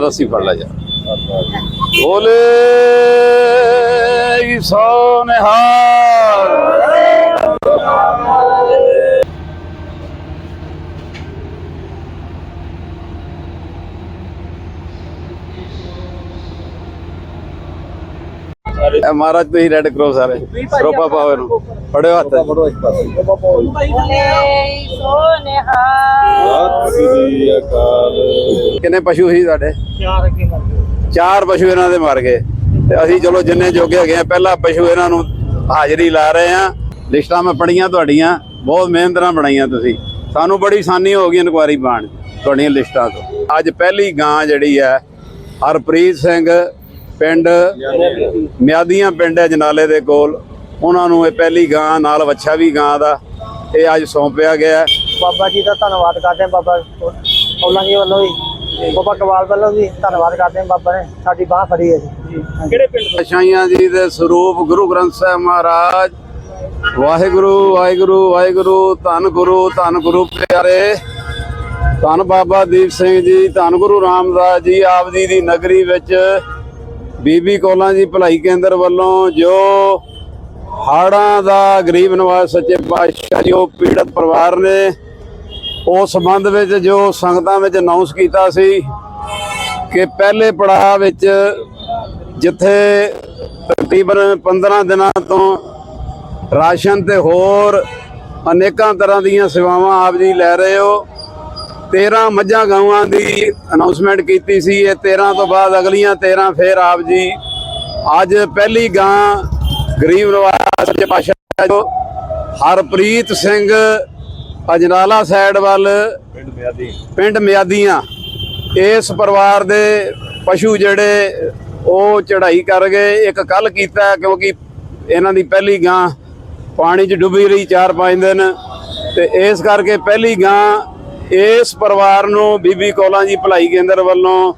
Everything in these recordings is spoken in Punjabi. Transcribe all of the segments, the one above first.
ਰੱਸੀ ਫੜ ਲੈ ਜਾ। ਬੋਲੇ ਈਸੋ ਨਿਹਾਲ। ਇਹ ਮਹਾਰਾਜ ਤੁਸੀਂ ਰੈੱਡ ਕਰਾਸ ਸਾਰੇ। ਰੋਪਾ ਪਾਓ ਇਹਨੂੰ। ਫੜਿਓ ਹੱਥ। ਇੱਕ ਪਾਸੇ। ਕਿੰਨੇ ਪਸ਼ੂ ਸੀ ਤੁਹਾਡੇ? ਚਾਰ ਕੀ ਮਰ ਚਾਰ ਪਸ਼ੂ ਇਹਨਾਂ ਦੇ ਮਰ ਗਏ। ਤੇ ਅਸੀਂ ਚਲੋ ਜਿੰਨੇ ਜੋਗੇ ਹੈਗੇ ਆ ਪਹਿਲਾ ਪਸ਼ੂ ਇਹਨਾਂ ਨੂੰ ਹਾਜ਼ਰੀ ਲਾ ਰਹੇ ਆ। ਲਿਸਟਾਂ ਮੈਂ ਪੜੀਆਂ ਤੁਹਾਡੀਆਂ ਬਹੁਤ ਮਿਹਨਤ ਨਾਲ ਬਣਾਈਆਂ ਤੁਸੀਂ। ਸਾਨੂੰ ਬੜੀ ਆਸਾਨੀ ਹੋ ਗਈ ਇਨਕੁਆਰੀ ਪਾਣ ਤੁਹਾਡੀਆਂ ਲਿਸਟਾਂ ਤੋਂ। ਅੱਜ ਪਹਿਲੀ ਗਾਂ ਜਿਹੜੀ ਹੈ ਹਰਪ੍ਰੀਤ ਸਿੰਘ ਪਿੰਡ ਮਿਆਦੀਆਂ ਪਿੰਡ ਹੈ ਜਨਾਲੇ ਦੇ ਕੋਲ। ਉਹਨਾਂ ਨੂੰ ਇਹ ਪਹਿਲੀ ਗਾਂ ਨਾਲ ਵੱਛਾ ਵੀ ਗਾਂ ਦਾ। ਇਹ ਅੱਜ ਸੌਂਪਿਆ ਗਿਆ। ਹੈ। ਬਾਬਾ ਜੀ ਦਾ ਧੰਨਵਾਦ ਕਰਦੇ ਹਾਂ ਬਾਬਾ ਉਹਨਾਂ ਜੀ ਵੱਲੋਂ ਵੀ। ਬਾਬਾ ਕਵਾਲ ਵੱਲੋਂ ਵੀ ਧੰਨਵਾਦ ਕਰਦੇ ਹਾਂ ਬਾਬਾ ਨੇ। ਸਾਡੀ ਬਾਹ ਫੜੀ ਹੈ ਜੀ। ਕਿਹੜੇ ਪਿੰਡ ਪਾਤਸ਼ਾਹੀਆਂ ਜੀ ਦੇ ਸਰੂਪ ਗੁਰੂ ਗ੍ਰੰਥ ਸਾਹਿਬ ਮਹਾਰਾਜ। ਵਾਹਿਗੁਰੂ ਵਾਹਿਗੁਰੂ ਵਾਹਿਗੁਰੂ ਧੰਨ ਗੁਰੂ ਧੰਨ ਗੁਰੂ ਪਿਆਰੇ। ਧੰਨ ਬਾਬਾ ਦੀਪ ਸਿੰਘ ਜੀ ਧੰਨ ਗੁਰੂ ਰਾਮਦਾਸ ਜੀ ਆਪ ਜੀ ਦੀ ਨਗਰੀ ਵਿੱਚ ਬੀਬੀ ਕੋਲਾਂ ਜੀ ਭਲਾਈ ਕੇਂਦਰ ਵੱਲੋਂ ਜੋ ਹਾੜਾਂ ਦਾ ਗਰੀਬ ਨਿਵਾਸ ਸੱਚੇ ਪਾਤਸ਼ਾਹ ਜੀ, ਉਹ ਪੀੜਤ ਪਰਿਵਾਰ ਨੇ ਉਸ ਸੰਬੰਧ ਵਿੱਚ ਜੋ ਸੰਗਤਾਂ ਵਿੱਚ ਅਨਾਉਂਸ ਕੀਤਾ ਸੀ ਕਿ ਪਹਿਲੇ ਪੜਾਅ ਵਿੱਚ ਜਿੱਥੇ ਤਕਰੀਬਨ 15 ਦਿਨਾਂ ਤੋਂ ਰਾਸ਼ਨ ਤੇ ਹੋਰ ਅਨੇਕਾਂ ਤਰ੍ਹਾਂ ਦੀਆਂ ਸੇਵਾਵਾਂ ਆਪ ਜੀ ਲੈ ਰਹੇ ਹੋ 13 ਮੱਝਾਂ ਗਾਵਾਂ ਦੀ ਅਨਾਉਂਸਮੈਂਟ ਕੀਤੀ ਸੀ ਇਹ 13 ਤੋਂ ਬਾਅਦ ਅਗਲੀਆਂ 13 ਫੇਰ ਆਪ ਜੀ। ਅੱਜ ਪਹਿਲੀ ਗਾਂ ਗਰੀਬ ਨਵਾਜ਼ ਸੱਚੇ ਪਾਤਸ਼ਾਹ ਜੋ ਹਰਪ੍ਰੀਤ ਸਿੰਘ ਅਜਨਾਲਾ ਸਾਈਡ ਵੱਲ ਪਿੰਡ ਮਿਆਦੀਆਂ ਇਸ ਪਰਿਵਾਰ ਦੇ ਪਸ਼ੂ ਜਿਹੜੇ ਉਹ ਚੜ੍ਹਾਈ ਕਰ ਗਏ। ਇੱਕ ਕੱਲ ਕੀਤਾ ਕਿਉਂਕਿ ਇਹਨਾਂ ਦੀ ਪਹਿਲੀ ਗਾਂ ਪਾਣੀ 'ਚ ਡੁੱਬੀ ਰਹੀ 4-5 ਦਿਨ ਤੇ ਇਸ ਕਰਕੇ ਪਹਿਲੀ ਗਾਂ ਇਸ ਪਰਿਵਾਰ ਨੂੰ ਬੀਬੀ ਕੋਲਾਂ ਜੀ ਭਲਾਈ ਕੇਂਦਰ ਵੱਲੋਂ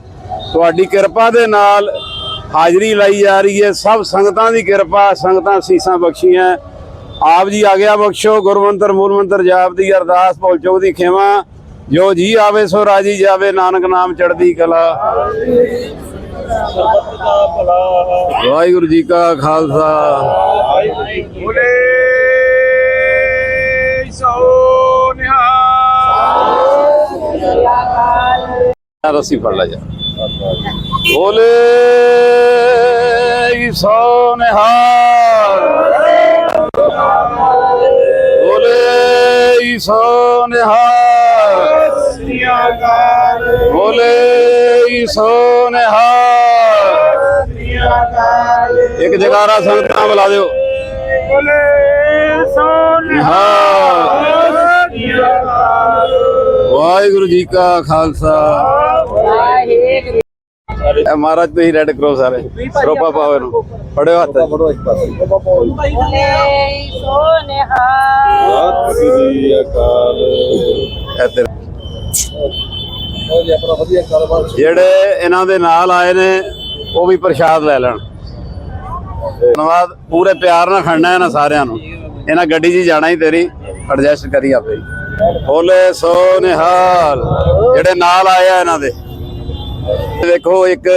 ਤੁਹਾਡੀ ਕਿਰਪਾ ਦੇ ਨਾਲ ਹਾਜ਼ਰੀ ਲਾਈ ਜਾ ਰਹੀ ਹੈ। ਸਭ ਸੰਗਤਾਂ ਦੀ ਕਿਰਪਾ, ਸੰਗਤਾਂ ਸੀਸਾਂ ਬਖਸ਼ੀਆਂ। ਆਪ ਜੀ ਆ ਬਖਸ਼ੋ, ਗੁਰਮੰਤਰ, ਮੂਲ ਜਾਪ ਦੀ ਅਰਦਾਸ, ਭੁੱਲ ਦੀ ਖੇਵਾ ਜੋ ਜੀ ਆਵੇ, ਸੋ ਰਾਜੀ ਜਾਵੇ। ਨਾਨਕ ਨਾਮ ਚੜਦੀ ਕਲਾ। ਵਾਹਿਗੁਰੂ ਜੀ ਕਾ ਖਾਲਸਾ। ਬੋਲੇ ਸੋਨਿਹਾਲ ਰੱਸੀ ਫੜ ਲੈ ਜਾ। ਬੋਲੇ ਈਸੋ ਨਿਹਾਲ ਬੋਲੇ ਈਸੋ ਨਿਹਾਲ ਬੋਲੇ ਈਸੋ ਨਿਹਾਲ ਇੱਕ ਜਗਾਰਾ ਸੰਗਤਾਂ ਬੁਲਾ ਦਿਓ। ਬੋਲੇ ਨਿਹਾਲ ਵਾਹਿਗੁਰੂ ਜੀ ਕਾ ਖਾਲਸਾ। ਵਾਹਿਗੁਰੂ। ਇਹ ਮਹਾਰਾਜ ਤੁਸੀਂ ਰੈੱਡ ਕਰਾਸ ਸਾਰੇ ਰੋਪਾ ਪਾਓ ਇਹਨੂੰ। ਫੜਿਓ ਹੱਥ। ਇੱਕ ਪਾਸੇ ਸੋਨਿਹਾਲ ਜਿਹੜੇ ਇਹਨਾਂ ਦੇ ਨਾਲ ਆਏ ਨੇ ਉਹ ਵੀ ਪ੍ਰਸ਼ਾਦ ਲੈ ਲੈਣ। ਧੰਨਵਾਦ। ਪੂਰੇ ਪਿਆਰ ਨਾਲ ਖੜਨਾ ਇਹਨਾਂ ਸਾਰਿਆਂ ਨੂੰ। ਇਹਨਾਂ ਗੱਡੀ 'ਚ ਜਾਣਾ ਹੀ ਤੇਰੀ। ਐਡਜਸਟ ਕਰੀ ਆਪੇ। ਹੀ। ਸੋ ਨਿਹਾਲ ਜਿਹੜੇ ਨਾਲ ਆਏ ਇਹਨਾਂ ਦੇ। ਦੇਖੋ, ਇੱਕ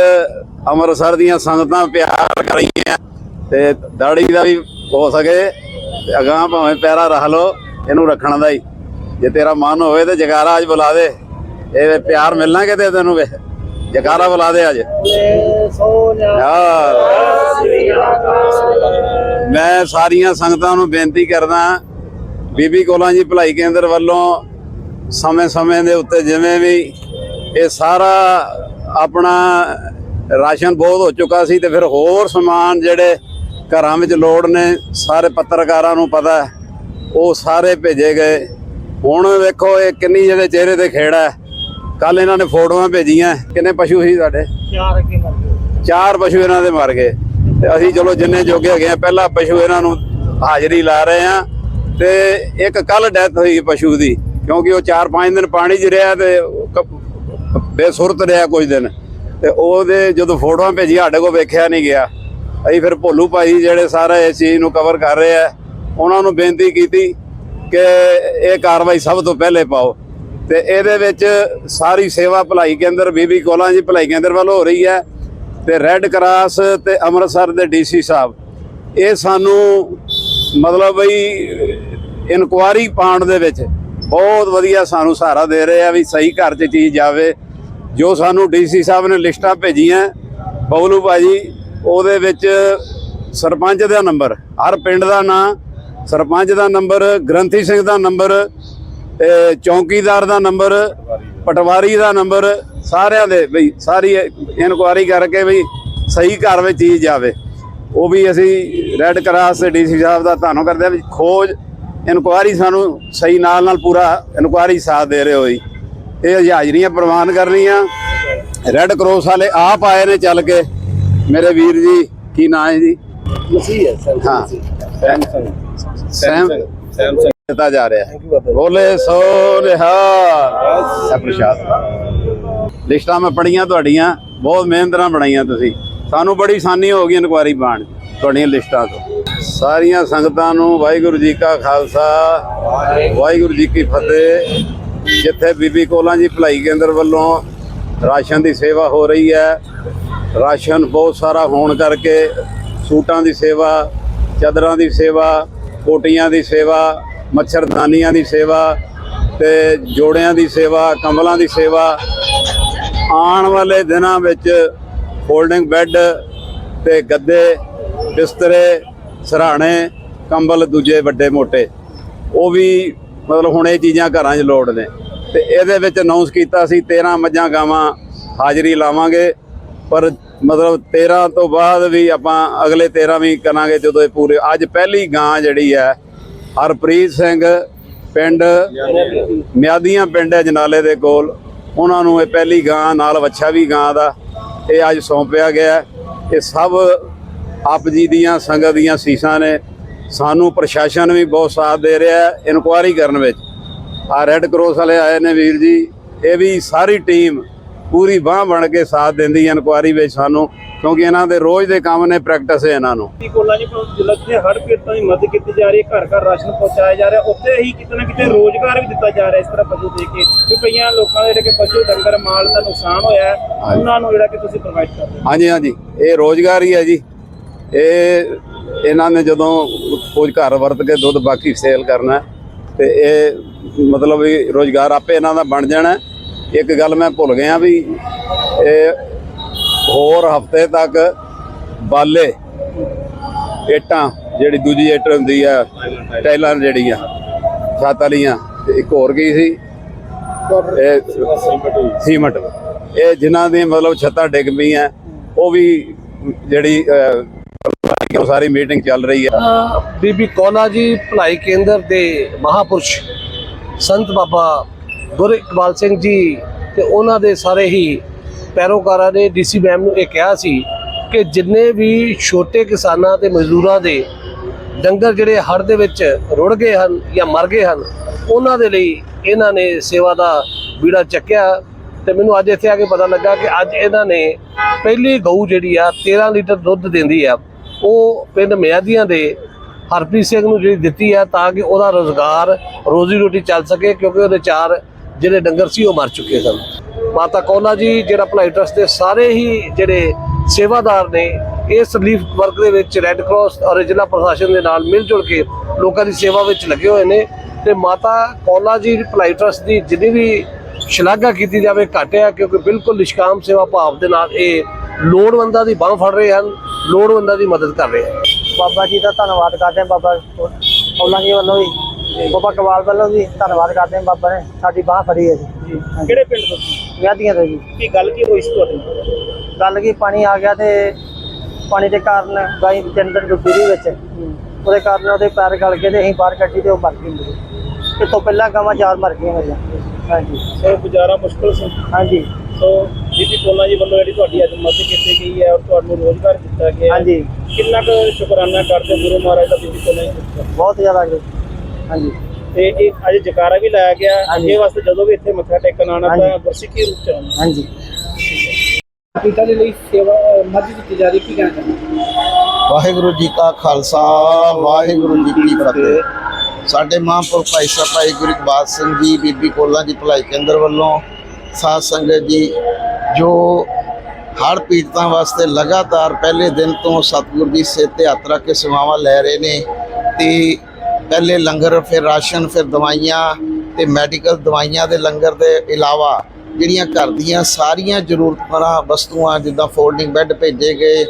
ਅੰਮ੍ਰਿਤਸਰ ਦੀਆਂ ਸੰਗਤਾਂ ਪਿਆਰ ਕਰ ਰਹੀਆਂ। ਤੇ ਦਾੜੀ ਦਾ ਵੀ ਹੋ ਸਕੇ, ਤੇ ਅਗਾਂਹ ਭਾਵੇਂ ਪੈਰਾ ਰੱਖ ਲੋ ਇਹਨੂੰ ਰੱਖਣ ਦਾ ਹੀ। ਜੇ ਤੇਰਾ ਮਨ ਹੋਵੇ ਤੇ ਜਗਾਰਾ ਅੱਜ ਬੁਲਾ ਦੇ। ਇਹ ਪਿਆਰ ਮਿਲਣਾ ਕਿਤੇ ਤੈਨੂੰ ਵੇ? ਜਗਾਰਾ ਬੁਲਾ ਦੇ ਅੱਜ। ਮੈਂ ਸਾਰੀਆਂ ਸੰਗਤਾਂ ਨੂੰ ਬੇਨਤੀ ਕਰਦਾ ਬੀਬੀ ਕੋਲਾਂ ਜੀ ਭਲਾਈ ਕੇਂਦਰ ਵੱਲੋਂ ਸਮੇਂ-ਸਮੇਂ ਦੇ ਉੱਤੇ ਜਿਵੇਂ ਵੀ ਇਹ ਸਾਰਾ ਆਪਣਾ ਰਾਸ਼ਨ ਬਹੁਤ ਹੋ ਚੁੱਕਾ ਸੀ ਤੇ ਫਿਰ ਹੋਰ ਸਮਾਨ ਜਿਹੜੇ ਘਰਾਂ ਵਿੱਚ ਲੋੜ ਨੇ ਸਾਰੇ ਪੱਤਰਕਾਰਾਂ ਨੂੰ ਪਤਾ ਉਹ ਸਾਰੇ ਭੇਜੇ ਗਏ। ਹੁਣ ਵੇਖੋ ਇਹ ਕਿੰਨੀ ਜਿਹਦੇ ਚਿਹਰੇ ਤੇ ਖੇੜਾ ਹੈ। ਕੱਲ ਇਹਨਾਂ ਨੇ ਫੋਟੋਆਂ ਭੇਜੀਆਂ। ਕਿੰਨੇ ਪਸ਼ੂ ਸੀ ਸਾਡੇ ਚਾਰ ਕੀ ਮਰ ਚਾਰ ਪਸ਼ੂ ਇਹਨਾਂ ਦੇ ਮਰ ਗਏ। ਤੇ ਅਸੀਂ ਚਲੋ ਜਿੰਨੇ ਜੋਗੇ ਹੈਗੇ ਆ ਪਹਿਲਾ ਪਸ਼ੂ ਇਹਨਾਂ ਨੂੰ ਹਾਜ਼ਰੀ ਲਾ ਰਹੇ ਆ ਤੇ ਇੱਕ ਕੱਲ ਡੈਥ ਹੋਈ ਪਸ਼ੂ ਦੀ, ਕਿਉਂਕਿ ਉਹ 4-5 ਦਿਨ ਪਾਣੀ 'ਚ ਰਿਹਾ ਤੇ ਕ- ਬੇਸੁਰਤ ਰਿਹਾ ਕੁਝ ਦਿਨ। ਤੇ ਉਹਦੇ ਜਦੋਂ ਫੋਟੋਆਂ ਭੇਜੀ ਸਾਡੇ ਕੋਲ ਵੇਖਿਆ ਨਹੀਂ ਗਿਆ। ਅਸੀਂ ਫਿਰ ਭੋਲੂ ਭਾਈ ਜਿਹੜੇ ਸਾਰਾ ਇਸ ਚੀਜ਼ ਨੂੰ ਕਵਰ ਕਰ ਰਹੇ ਆ, ਉਹਨਾਂ ਨੂੰ ਬੇਨਤੀ ਕੀਤੀ ਕਿ ਇਹ ਕਾਰਵਾਈ ਸਭ ਤੋਂ ਪਹਿਲੇ ਪਾਓ। ਤੇ ਇਹਦੇ ਵਿੱਚ ਸਾਰੀ ਸੇਵਾ ਭਲਾਈ ਕੇਂਦਰ, ਬੀਬੀ ਕੋਲਾਂ ਜੀ ਭਲਾਈ ਕੇਂਦਰ ਵੱਲ ਹੋ ਰਹੀ ਹੈ। ਤੇ ਰੈੱਡ ਕਰਾਸ ਤੇ ਅੰਮ੍ਰਿਤਸਰ ਦੇ ਡੀਸੀ ਸਾਹਿਬ, ਇਹ ਸਾਨੂੰ ਮਤਲਬ ਬਈ ਇਨਕੁਆਰੀ ਪਾਉਣ ਦੇ ਵਿੱਚ ਬਹੁਤ ਵਧੀਆ ਸਾਨੂੰ ਸਹਾਰਾ ਦੇ ਰਹੇ ਆ ਵੀ ਸਹੀ ਘਰ 'ਚ ਚੀਜ਼ ਜਾਵੇ। ਜੋ ਸਾਨੂੰ ਡੀਸੀ ਸਾਹਿਬ ਨੇ ਲਿਸਟਾਂ ਭੇਜੀਆਂ, ਬਬਲੂ ਭਾਜੀ, ਉਹਦੇ ਵਿੱਚ ਸਰਪੰਚ ਦਾ ਨੰਬਰ, ਹਰ ਪਿੰਡ ਦਾ ਨਾਂ, ਸਰਪੰਚ ਦਾ ਨੰਬਰ, ਗ੍ਰੰਥੀ ਸਿੰਘ ਦਾ ਨੰਬਰ ਚੌਕੀਦਾਰ ਦਾ ਨੰਬਰ, ਪਟਵਾਰੀ ਦਾ ਨੰਬਰ, ਸਾਰਿਆਂ ਦੇ ਬਈ ਸਾਰੀ ਇਨਕੁਆਰੀ ਕਰਕੇ ਬਈ ਸਹੀ ਘਰ ਵਿੱਚ ਚੀਜ਼ ਜਾਵੇ। ਉਹ ਵੀ ਅਸੀਂ ਰੈੱਡ ਕਰਾਸ ਤੇ ਡੀਸੀ ਸਾਹਿਬ ਦਾ ਧੰਨਵਾਦ ਕਰਦੇ ਹਾਂ ਵੀ ਖੋਜ ਇਨਕੁਆਰੀ ਸਾਨੂੰ ਸਹੀ ਨਾਲ ਨਾਲ ਪੂਰਾ ਇਨਕੁਆਰੀ ਸਾਥ ਦੇ ਰਹੇ ਹੋਈ ਇਹ ਹਾਜ਼ਰੀਆਂ ਪ੍ਰਵਾਨ ਕਰਨੀਆਂ। ਰੈੱਡ ਕਰਾਸ ਵਾਲੇ ਆਪ ਆਏ ਨੇ ਚੱਲ ਕੇ। ਮੇਰੇ ਵੀਰ ਜੀ ਕੀ ਨਾਂ ਹੈ ਜੀ? ਮਸੀਹ ਹੈ ਸੈਮ ਹਾਂ। ਸੈਮਸੰਗ ਸੈਮ ਸੈਮਸੰਗ ਦਿੱਤਾ ਜਾ ਰਿਹਾ। ਹੈ ਬੋਲੇ ਸੋ ਨਿਹਾਲ ਪ੍ਰਸ਼ਾਦ ਲਿਸਟਾਂ ਮੈਂ ਪੜੀਆਂ ਤੁਹਾਡੀਆਂ। ਬਹੁਤ ਮਿਹਨਤ ਨਾਲ ਬਣਾਈਆਂ ਤੁਸੀਂ। ਸਾਨੂੰ ਬੜੀ ਆਸਾਨੀ ਹੋ ਗਈ ਇਨਕੁਆਰੀ ਪਾਣ ਤੁਹਾਡੀਆਂ ਲਿਸਟਾਂ ਤੋਂ। ਸਾਰੀਆਂ ਸੰਗਤਾਂ ਨੂੰ ਵਾਹਿਗੁਰੂ ਜੀ ਕਾ ਖਾਲਸਾ, ਵਾਹਿਗੁਰੂ ਜੀ ਕੀ ਫਤਿਹ। ਜਿੱਥੇ ਬੀਬੀ ਕੋਲਾਂ ਜੀ ਭਲਾਈ ਕੇਂਦਰ ਵੱਲੋਂ ਰਾਸ਼ਨ ਦੀ ਸੇਵਾ ਹੋ ਰਹੀ ਹੈ, ਰਾਸ਼ਨ ਬਹੁਤ ਸਾਰਾ ਹੋਣ ਕਰਕੇ ਸੂਟਾਂ ਦੀ ਸੇਵਾ, ਚਾਦਰਾਂ ਦੀ ਸੇਵਾ, ਕੋਟੀਆਂ ਦੀ ਸੇਵਾ, ਮੱਛਰਦਾਨੀਆਂ ਦੀ ਸੇਵਾ ਤੇ ਜੋੜਿਆਂ ਦੀ ਸੇਵਾ, ਕੰਬਲਾਂ ਦੀ ਸੇਵਾ। ਆਉਣ ਵਾਲੇ ਦਿਨਾਂ ਵਿੱਚ ਫੋਲਡਿੰਗ ਬੈੱਡ ਤੇ ਗੱਦੇ, ਬਿਸਤਰੇ ਸਰਾਣੇ, ਕੰਬਲ ਦੂਜੇ ਵੱਡੇ ਮੋਟੇ। ਉਹ ਵੀ ਮਤਲਬ ਹੁਣ ਇਹ ਚੀਜ਼ਾਂ ਘਰਾਂ 'ਚ ਲੋੜ ਨੇ। ਤੇ ਇਹਦੇ ਵਿੱਚ ਅਨਾਉਂਸ ਕੀਤਾ ਸੀ 13 ਮੱਝਾਂ ਗਾਵਾਂ ਹਾਜ਼ਰੀ ਲਾਵਾਂਗੇ। ਪਰ ਮਤਲਬ 13 ਤੋਂ ਬਾਅਦ ਵੀ ਆਪਾਂ ਅਗਲੇ 13 ਵੀ ਕਰਾਂਗੇ ਜਦੋਂ ਇਹ ਪੂਰੇ ਅੱਜ ਪਹਿਲੀ ਗਾਂ ਜਿਹੜੀ ਹੈ, ਹਰਪ੍ਰੀਤ ਸਿੰਘ ਪਿੰਡ, ਮਿਆਦੀਆਂ ਪਿੰਡ ਹੈ ਜਨਾਲੇ ਦੇ ਕੋਲ। ਉਹਨਾਂ ਨੂੰ ਇਹ ਪਹਿਲੀ ਗਾਂ, ਨਾਲ ਵੱਛਾ ਵੀ ਗਾਂ ਦਾ। ਇਹ ਅੱਜ ਸੌਂਪਿਆ ਗਿਆ। ਹੈ। ਇਹ ਸਭ ਆਪ ਜੀ ਦੀਆਂ ਸੰਗਤ ਦੀਆਂ ਸੀਸਾਂ ਨੇ। ਸਾਨੂੰ ਪ੍ਰਸ਼ਾਸਨ ਵੀ ਬਹੁਤ ਸਾਥ ਦੇ ਰਿਹਾ ਹੈ ਇਨਕੁਆਰੀ ਕਰਨ ਵਿੱਚ। ਆ ਰੈੱਡ ਕਰਾਸ ਵਾਲੇ ਆਏ ਨੇ ਵੀਰ ਜੀ। ਇਹ ਵੀ ਸਾਰੀ ਟੀਮ ਪੂਰੀ ਬਾਹ ਬਣ ਕੇ ਸਾਥ ਦਿੰਦੀ ਹੈ ਇਨਕੁਆਰੀ ਵਿੱਚ ਸਾਨੂੰ ਕਿਉਂਕਿ ਇਹਨਾਂ ਦੇ ਰੋਜ਼ ਦੇ ਕੰਮ ਨੇ ਪ੍ਰੈਕਟਿਸ ਹੈ ਇਹਨਾਂ ਨੂੰ। ਕੋਲਾ ਜੀ ਜ਼ਿਲ੍ਹਾ ਦੇ ਹੜ ਪੀੜਤਾਂ ਦੀ ਮਦਦ ਕੀਤੀ ਜਾ ਰਹੀ ਹੈ ਘਰ ਘਰ ਰਾਸ਼ਨ ਪਹੁੰਚਾਇਆ ਜਾ ਰਿਹਾ ਉੱਥੇ ਹੀ ਕਿਤੇ ਨਾ ਕਿਤੇ ਰੋਜ਼ਗਾਰ ਵੀ ਦਿੱਤਾ ਜਾ ਰਿਹਾ ਇਸ ਤਰ੍ਹਾਂ ਪਸ਼ੂ ਦੇ ਕੇ। ਕਿ ਕਈਆਂ ਲੋਕਾਂ ਦੇ ਜਿਹੜੇ ਕਿ ਪਸ਼ੂ ਡੰਗਰ ਮਾਲ ਦਾ ਨੁਕਸਾਨ ਹੋਇਆ। ਉਹਨਾਂ ਨੂੰ ਜਿਹੜਾ ਕਿ ਤੁਸੀਂ ਪ੍ਰੋਵਾਈਡ ਕਰ ਰਹੇ ਹੋ। ਹਾਂਜੀ ਹਾਂਜੀ। ਇਹ ਰੋਜ਼ਗਾਰ ਹੀ ਹੈ ਜੀ। ਇਹ ਇਹਨਾਂ ਨੇ ਜਦੋਂ ਕੁਝ ਘਰ ਵਰਤ ਕੇ ਦੁੱਧ ਬਾਕੀ ਸੇਲ ਕਰਨਾ ਹੈ, ਤੇ ਇਹ ਮਤਲਬ ਵੀ ਰੋਜ਼ਗਾਰ ਆਪੇ ਇਹਨਾਂ ਦਾ ਬਣ ਜਾਣਾ ਇੱਕ ਗੱਲ ਮੈਂ ਭੁੱਲ ਗਿਆ ਵੀ ਇਹ ਹੋਰ ਹਫ਼ਤੇ ਤੱਕ ਬਾਲੇ ਇੱਟਾਂ ਜਿਹੜੀ ਦੂਜੀ ਇੱਟ ਹੁੰਦੀ ਆ ਟਾਈਲਾਂ ਜਿਹੜੀਆਂ ਛੱਤ ਵਾਲੀਆਂ ਤੇ ਇੱਕ ਹੋਰ ਕੀ ਸੀ? ਇਹ ਸੀਮਟ। ਇਹ ਜਿਨ੍ਹਾਂ ਦੀ ਮਤਲਬ ਛੱਤਾਂ ਡਿੱਗ ਪਈਆਂ ਉਹ ਵੀ ਜਿਹੜੀ ਅਹ, ਸਾਰੀ ਮੀਟਿੰਗ ਚੱਲ ਰਹੀ ਹੈ। ਬੀਬੀ ਕੋਲਾ ਜੀ ਭਲਾਈ ਕੇਂਦਰ ਦੇ ਮਹਾਪੁਰਸ਼ ਸੰਤ ਬਾਬਾ ਗੁਰ ਇਕਬਾਲ ਸਿੰਘ ਜੀ ਤੇ ਉਹਨਾਂ ਦੇ ਸਾਰੇ ਹੀ ਪੈਰੋਕਾਰਾਂ ਨੇ ਡੀਸੀ ਮੈਮ ਨੂੰ ਇਹ ਕਿਹਾ ਸੀ ਕਿ ਜਿੰਨੇ ਵੀ ਛੋਟੇ ਕਿਸਾਨਾਂ ਤੇ ਮਜ਼ਦੂਰਾਂ ਦੇ ਡੰਗਰ ਜਿਹੜੇ ਹੜ੍ਹ ਦੇ ਵਿੱਚ ਰੁੜ ਗਏ ਹਨ ਜਾਂ ਮਰ ਗਏ ਹਨ ਉਹਨਾਂ ਦੇ ਲਈ ਇਹਨਾਂ ਨੇ ਸੇਵਾ ਦਾ ਬੀੜਾ ਚੱਕਿਆ ਤੇ ਮੈਨੂੰ ਅੱਜ ਇੱਥੇ ਆ ਕੇ ਪਤਾ ਲੱਗਾ ਕਿ ਅੱਜ ਇਹਨਾਂ ਨੇ ਪਹਿਲੀ ਗਊ ਜਿਹੜੀ ਆ 13 ਲੀਟਰ ਦੁੱਧ ਦਿੰਦੀ ਆ। ਉਹ ਪਿੰਡ ਮਿਆਦੀਆਂ ਦੇ ਹਰਪ੍ਰੀਤ ਸਿੰਘ ਨੂੰ ਜਿਹੜੀ ਦਿੱਤੀ ਆ ਤਾਂ ਕਿ ਉਹਦਾ ਰੋਜ਼ਗਾਰ ਰੋਜ਼ੀ ਰੋਟੀ ਚੱਲ ਸਕੇ, ਕਿਉਂਕਿ ਉਹਦੇ ਚਾਰ ਜਿਹੜੇ ਡੰਗਰ ਸੀ ਉਹ ਮਰ ਚੁੱਕੇ ਸਨ। ਮਾਤਾ ਕੌਲਾ ਜੀ, ਜਿਹੜਾ ਭਲਾਈ ਟਰਸਟ ਦੇ ਸਾਰੇ ਹੀ ਜਿਹੜੇ ਸੇਵਾਦਾਰ ਨੇ, ਇਸ ਰਿਲੀਫ ਵਰਕ ਦੇ ਵਿੱਚ ਰੈੱਡ ਕਰਾਸ ਔਰ ਜ਼ਿਲ੍ਹਾ ਪ੍ਰਸ਼ਾਸਨ ਦੇ ਨਾਲ ਮਿਲ ਜੁਲ ਕੇ ਲੋਕਾਂ ਦੀ ਸੇਵਾ ਵਿੱਚ ਲੱਗੇ ਹੋਏ ਨੇ ਤੇ ਮਾਤਾ ਕੌਲਾ ਜੀ ਭਲਾਈ ਟਰਸਟ ਦੀ ਜਿੰਨੀ ਵੀ ਸ਼ਲਾਘਾ ਕੀਤੀ ਜਾਵੇ ਘੱਟ ਹੈ ਕਿਉਂਕਿ ਬਿਲਕੁਲ ਨਿਸ਼ਕਾਮ ਸੇਵਾ ਭਾਵ ਦੇ ਨਾਲ ਇਹ ਲੋੜਵੰਦਾਂ ਦੀ ਬਾਹ ਫੜ ਰਹੇ ਹਨ ਲੋੜਵੰਦਾਂ ਦੀ ਮਦਦ ਕਰ ਰਹੇ ਹਨ। ਬਾਬਾ ਜੀ ਦਾ ਧੰਨਵਾਦ ਕਰਦੇ ਹਾਂ ਬਾਬਾ ਉਹਨਾਂ ਜੀ ਵੱਲੋਂ ਵੀ। ਬਾਬਾ ਕਵਾਲ ਵੱਲੋਂ ਵੀ ਧੰਨਵਾਦ ਕਰਦੇ ਹਾਂ ਬਾਬਾ ਨੇ ਸਾਡੀ ਬਾਹ ਫੜੀ ਹੈ ਜੀ। ਕਿਹੜੇ ਪਿੰਡ ਤੋਂ? ਵਿਆਹਦੀਆਂ ਤੋਂ ਜੀ। ਕੀ ਗੱਲ ਕੀ ਹੋਈ ਸੀ ਤੁਹਾਡੇ? ਗੱਲ ਕੀ ਪਾਣੀ ਆ ਗਿਆ ਤੇ ਪਾਣੀ ਦੇ ਕਾਰਨ ਗਾਈ ਤਿੰਨ ਦਿਨ ਡੁੱਬੀ ਰਹੀ ਵਿੱਚ। ਉਹਦੇ ਕਾਰਨ ਉਹਦੇ ਪੈਰ ਗਲ ਗਏ ਤੇ ਅਸੀਂ ਬਾਹਰ ਕੱਢੀ ਤੇ ਉਹ ਮਰ ਗਈ। ਮੇਰੀ ਤੋਂ ਪਹਿਲਾਂ ਗਾਵਾਂ ਚਾਰ ਮਰ ਗਈਆਂ ਮੇਰੀਆਂ। ਹਾਂਜੀ। ਸੋ ਗੁਜ਼ਾਰਾ ਮੁਸ਼ਕਲ ਸੀ। ਹਾਂਜੀ। ਸੋ ਬੀਬੀ ਕੋਲਾ ਜੀ ਵੱਲੋਂ ਜਿਹੜੀ ਤੁਹਾਡੀ ਅੱਜ ਮਦਦ ਕੀਤੀ ਗਈ ਹੈ ਔਰ ਤੁਹਾਨੂੰ ਰੋਜ਼ਗਾਰ ਦਿੱਤਾ ਗਿਆ ਹੈ। ਹਾਂਜੀ ਕਿੰਨਾ ਕੁ ਸ਼ੁਕਰਾਨਾ ਕਰਦੇ ਹੋ ਗੁਰੂ ਮਹਾਰਾਜ ਦਾ ਬੀਬੀ ਕੋਲਾ ਜੀ ਦਾ? ਬਹੁਤ ਜ਼ਿਆਦਾ ਜੀ ਹਾਂਜੀ ਤੇ ਇਹ ਅੱਜ ਜਕਾਰਾ ਵੀ ਲਾਇਆ ਗਿਆ ਹਾਂਜੀ। ਇਹ ਵਾਸਤੇ ਜਦੋਂ ਵੀ ਇੱਥੇ ਮੱਥਾ ਟੇਕਣ ਆਉਣਾ ਹਾਂਜੀ। ਤਾਂ ਗੁਰਸਿੱਖੀ ਰੂਪ ਚ ਆਉਣਾ ਹਾਂਜੀ ਪਿਤਾ ਦੇ ਲਈ ਸੇਵਾ ਮਦਦ ਕੀਤੀ ਜਾ ਰਹੀ ਕੀ ਕਹਿਣਾ ਚਾਹੁੰਦੇ ਵਾਹਿਗੁਰੂ ਜੀ ਕਾ ਖਾਲਸਾ ਵਾਹਿਗੁਰੂ ਜੀ ਕੀ ਫਤਿਹ ਸਾਡੇ ਮਹਾਂਪੁਰਖ ਭਾਈ ਸਾਹਿਬ ਭਾਈ ਗੁਰੂ ਇਕਬਾਲ ਸਿੰਘ ਜੀ ਬੀਬੀ ਕੋਲਾਂ ਜੀ ਭਲਾਈ ਕੇਂਦਰ ਵੱਲੋਂ ਸਾਧ ਸੰਗਤ ਜੀ ਜੋ ਹੜ੍ਹ ਪੀੜਤਾਂ ਵਾਸਤੇ ਲਗਾਤਾਰ ਪਹਿਲੇ ਦਿਨ ਤੋਂ ਸਤਿਗੁਰ ਦੀ ਸਿਰ ਤੇ ਹੱਥ ਰੱਖ ਕੇ ਸੇਵਾਵਾਂ ਲੈ ਰਹੇ ਨੇ ਤੇ ਪਹਿਲੇ ਲੰਗਰ ਫਿਰ ਰਾਸ਼ਨ, ਫਿਰ ਦਵਾਈਆਂ ਤੇ ਮੈਡੀਕਲ ਦਵਾਈਆਂ ਦੇ ਲੰਗਰ ਦੇ ਇਲਾਵਾ ਜਿਹੜੀਆਂ ਘਰ ਦੀਆਂ ਸਾਰੀਆਂ ਜ਼ਰੂਰਤਾਂ ਵਸਤੂਆਂ ਜਿੱਦਾਂ ਫੋਲਡਿੰਗ ਬੈੱਡ ਭੇਜੇ ਗਏ,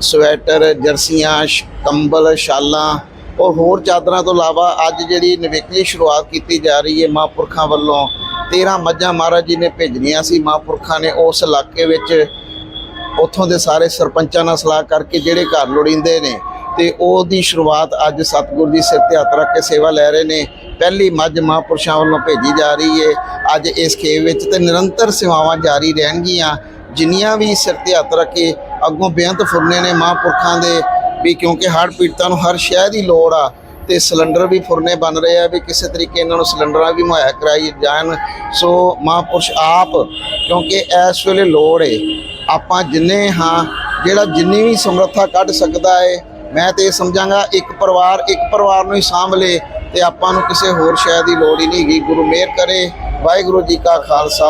ਸਵੈਟਰ, ਜਰਸੀਆਂ, ਸ਼- ਕੰਬਲ, ਸ਼ਾਲਾਂ ਔਰ ਹੋਰ ਚਾਦਰਾਂ ਤੋਂ ਇਲਾਵਾ ਅੱਜ ਜਿਹੜੀ ਨਿਵੇਕਲੀ ਸ਼ੁਰੂਆਤ ਕੀਤੀ ਜਾ ਰਹੀ ਹੈ ਮਹਾਂਪੁਰਖਾਂ ਵੱਲੋਂ 13 ਮੱਝਾਂ ਮਹਾਰਾਜ ਜੀ ਨੇ ਭੇਜਣੀਆਂ ਸੀ, ਮਹਾਂਪੁਰਖਾਂ ਨੇ ਉਸ ਇਲਾਕੇ ਵਿੱਚ ਉੱਥੋਂ ਦੇ ਸਾਰੇ ਸਰਪੰਚਾਂ ਨਾਲ ਸਲਾਹ ਕਰਕੇ ਜਿਹੜੇ ਘਰ ਲੋੜੀਂਦੇ ਨੇ ਤੇ ਉਹਦੀ ਸ਼ੁਰੂਆਤ ਅੱਜ ਸਤਿਗੁਰ ਦੀ ਸਿਰ ਤੇ ਹੱਥ ਰੱਖ ਕੇ ਸੇਵਾ ਲੈ ਰਹੇ ਨੇ। ਪਹਿਲੀ ਮੱਝ ਮਹਾਂਪੁਰਸ਼ਾਂ ਵੱਲੋਂ ਭੇਜੀ ਜਾ ਰਹੀ ਹੈ ਅੱਜ ਇਸ ਖੇਤ ਵਿੱਚ ਤੇ ਨਿਰੰਤਰ ਸੇਵਾਵਾਂ ਜਾਰੀ ਰਹਿਣਗੀਆਂ। ਜਿੰਨੀਆਂ ਵੀ ਸਿਰ ਤੇ ਹੱਥ ਰੱਖ ਕੇ ਅੱਗੋਂ ਬੇਅੰਤ ਫੁਰਨੇ ਨੇ ਮਹਾਂਪੁਰਖਾਂ ਦੇ ਵੀ ਕਿਉਂਕਿ ਹੜ੍ਹ ਪੀੜਤਾਂ ਨੂੰ ਹਰ ਸ਼ਹਿਰ ਦੀ ਲੋੜ ਆ। ਤੇ ਸਿਲੰਡਰ ਵੀ ਫੁਰਨੇ ਬਣ ਰਹੇ ਆ ਵੀ ਕਿਸੇ ਤਰੀਕੇ ਇਹਨਾਂ ਨੂੰ ਸਿਲੰਡਰਾਂ ਵੀ ਮੁਹੱਈਆ ਕਰਾਈ ਜਾਣ। ਸੋ ਮਹਾਂਪੁਰਸ਼ ਆਪ, ਕਿਉਂਕਿ ਇਸ ਵੇਲੇ ਲੋੜ ਏ, ਆਪਾਂ ਜਿੰਨੇ ਹਾਂ, ਜਿਹੜਾ ਜਿੰਨੀ ਵੀ ਸਮਰੱਥਾ ਕੱਢ ਸਕਦਾ ਏ, ਮੈਂ ਤੇ ਇਹ ਸਮਝਾਂਗਾ, ਇੱਕ ਪਰਿਵਾਰ ਇੱਕ ਪਰਿਵਾਰ ਨੂੰ ਹੀ ਸਾਂਭ ਲੇ ਤੇ ਆਪਾਂ ਨੂੰ ਕਿਸੇ ਹੋਰ ਸ਼ੈ ਦੀ ਲੋੜ ਹੀ ਨਹੀਂ ਹੈਗੀ। ਗੁਰੂ ਮਿਹਰ ਕਰੇ, ਵਾਹਿਗੁਰੂ ਜੀ ਕਾ ਖਾਲਸਾ।